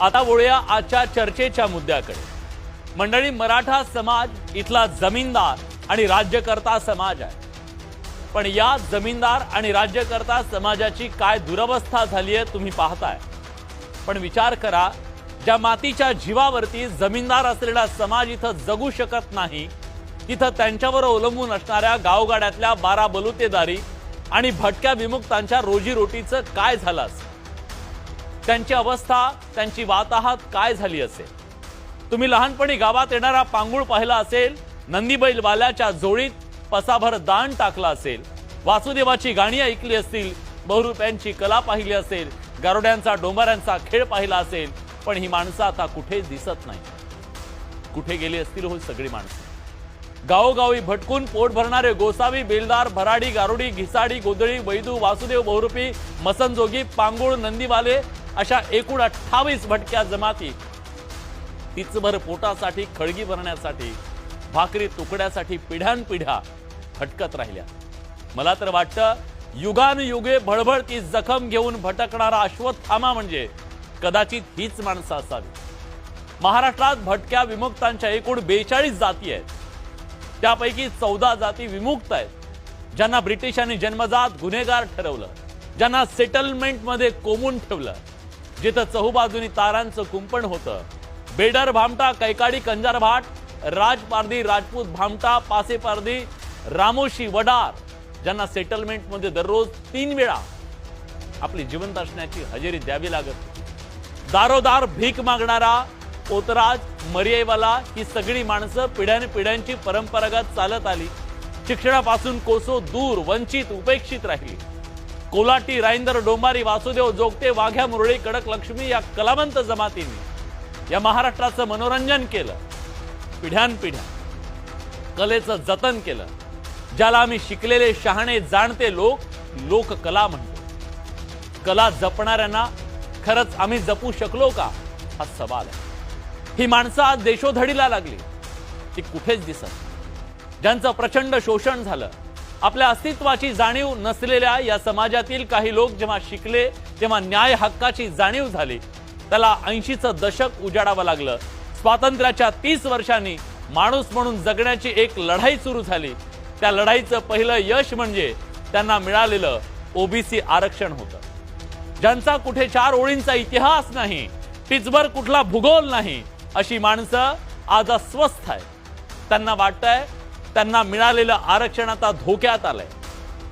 आता वळूया आजच्या चर्चेच्या मुद्द्याकडे. मंडळी मराठा समाज इथला जमीनदार आणि राज्यकर्ता समाज आहे. पण या जमीनदार आणि राज्यकर्ता समाजाची काय दुरवस्था झाली आहे तुम्ही पाहताय. पण विचार करा ज्या मातीच्या जीवावरती जमीनदार असलेला समाज इथं जगू शकत नाही तिथं त्यांच्यावर अवलंबून असणाऱ्या गावगाड्यातल्या बारा बलुतेदारी आणि भटक्या विमुक्तांच्या रोजीरोटीचं काय झालं असेल त्यांची अवस्था त्यांची वाताहत काय झाली असेल? तुम्ही लहानपणी गावात येणारा पांगुळ पाहिला असेल नंदीबैलवाल्याच्या जोळीत पसाभर दान टाकला असेल वासुदेवाची गाणी ऐकली असतील बहुरुप्यांची कला पाहिली असेल गारोड्यांचा डोंबाऱ्यांचा खेळ पाहिला असेल पण ही माणसं आता कुठे दिसत नाही. कुठे गेली असतील हो सगळी माणसं? गावोगावी भटकून पोट भरणारे गोसावी बेलदार भराडी गारुडी घिसाडी गोदळी वैदू वासुदेव बहुरूपी मसनजोगी पांगुळ नंदीवाले अशा एकूण अठ्ठावीस भटक्या जमाती तिचभर पोटासाठी खळगी भरण्यासाठी भाकरी तुकड्यासाठी पिढ्यानपिढ्या भटकत राहिल्या. मला तर वाटतं युगानुयुगे भळभळ ती जखम घेऊन भटकणारा अश्वत्थामा म्हणजे कदाचित हीच माणसं असावी. महाराष्ट्रात भटक्या विमुक्तांच्या एकूण बेचाळीस जाती आहेत. त्यापैकी चौदा जाती विमुक्त आहेत. ज्यांना ब्रिटिशांनी जन्मजात गुन्हेगार ठरवलं. ज्यांना सेटलमेंटमध्ये कोमून ठेवलं. जिथं चहूबाजूनी तारांचं कुंपण होतं. बेडर भामटा कैकाडी कंजार भाट राजपारधी राजपूत भामटा पासेपारधी रामोशी वडार ज्यांना सेटलमेंटमध्ये दररोज तीन वेळा आपली जिवंत असण्याची हजेरी द्यावी लागत. दारोदार भीक मागणारा पोतराज मरियेवाला ही सगळी माणसं पिढ्याने पिढ्यांची परंपरागत चालत आली. शिक्षणापासून कोसो दूर वंचित उपेक्षित राहिली. कोलाटी राईंदर डोंबारी वासुदेव जोगते वाघ्या मुरळी कडक लक्ष्मी या कलावंत जमातींनी या महाराष्ट्राचं मनोरंजन केलं. पिढ्यानपिढ्या कलेचं जतन केलं. ज्याला आम्ही शिकलेले शहाणे जाणते लोक लोककला म्हणतो. कला जपणाऱ्यांना खरंच आम्ही जपू शकलो का? हा सवाल आहे. ही माणसं आज देशोधडीला लागली. ती कुठेच दिसत ज्यांचं प्रचंड शोषण झालं आपल्या अस्तित्वाची जाणीव नसलेल्या या समाजातील काही लोक जेव्हा शिकले तेव्हा न्याय हक्काची जाणीव झाली. त्याला ऐंशीचं दशक उजाडावं लागलं. स्वातंत्र्याच्या तीस वर्षांनी माणूस म्हणून जगण्याची एक लढाई सुरू झाली. त्या लढाईचं पहिलं यश म्हणजे त्यांना मिळालेलं ओबीसी आरक्षण होतं. ज्यांचा कुठे चार ओळींचा इतिहास नाही टिचभर कुठला भूगोल नाही अशी माणसं आज अस्वस्थ आहेत. त्यांना वाटतंय त्यांना मिळालेलं आरक्षण आता धोक्यात आलंय.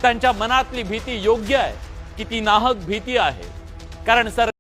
त्यांच्या मनातली भीती योग्य आहे की ती नाहक भीती आहे. कारण सर